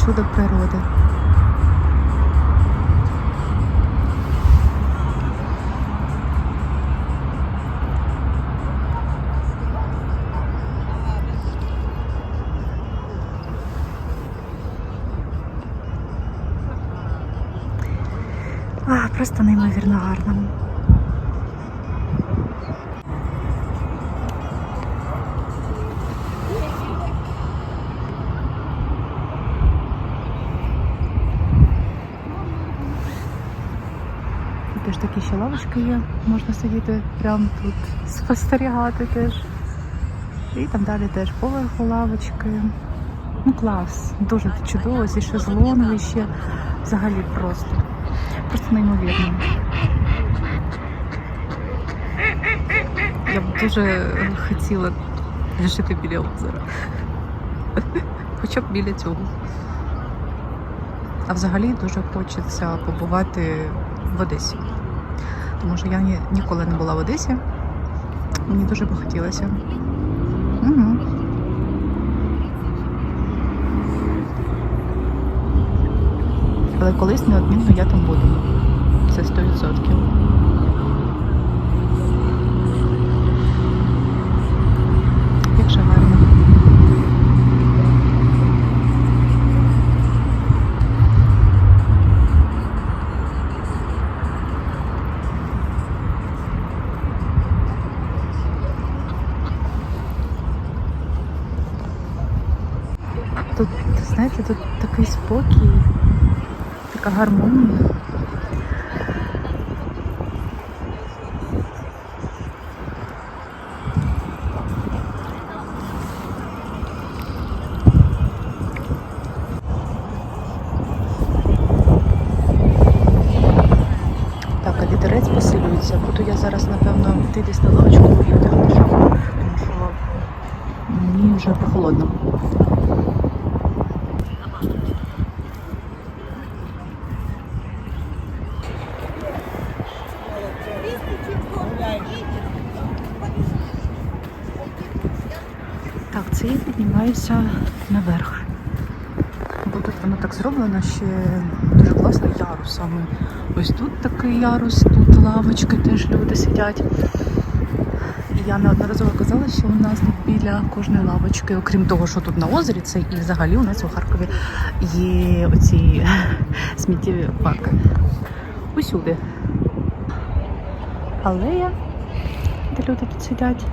чудо природи. А, просто неймовірно гарно. Теж такі ще лавочки є. Можна сидіти прямо тут, спостерігати теж. І там далі теж поверху лавочки. Ну клас, дуже чудово, зі шезлонги ще взагалі просто. Просто неймовірно. Я б дуже хотіла жити біля озера. Хоча б біля цього. А взагалі дуже хочеться побувати в Одесі. Тому що я ні, ніколи не була в Одесі. Мені дуже би хотілося. Угу. Але колись неодмінно я там буду. Це 100%. Тут, знаєте, тут такий спокій, така гармонія. Буду я зараз, напевно, йти десь на лавочку і одягати шапку, тому що мені вже прохолодно. Так, це я піднімаюся наверх. Бо тут воно так зроблено ще дуже класний ярус саме. Ось тут такий ярус, тут лавочки теж люди сидять. І я неодноразово казала, що у нас тут біля кожної лавочки, окрім того, що тут на озері, це і взагалі у нас у Харкові є оці сміттєві баки. Усюди. Алея, де люди тут сидять.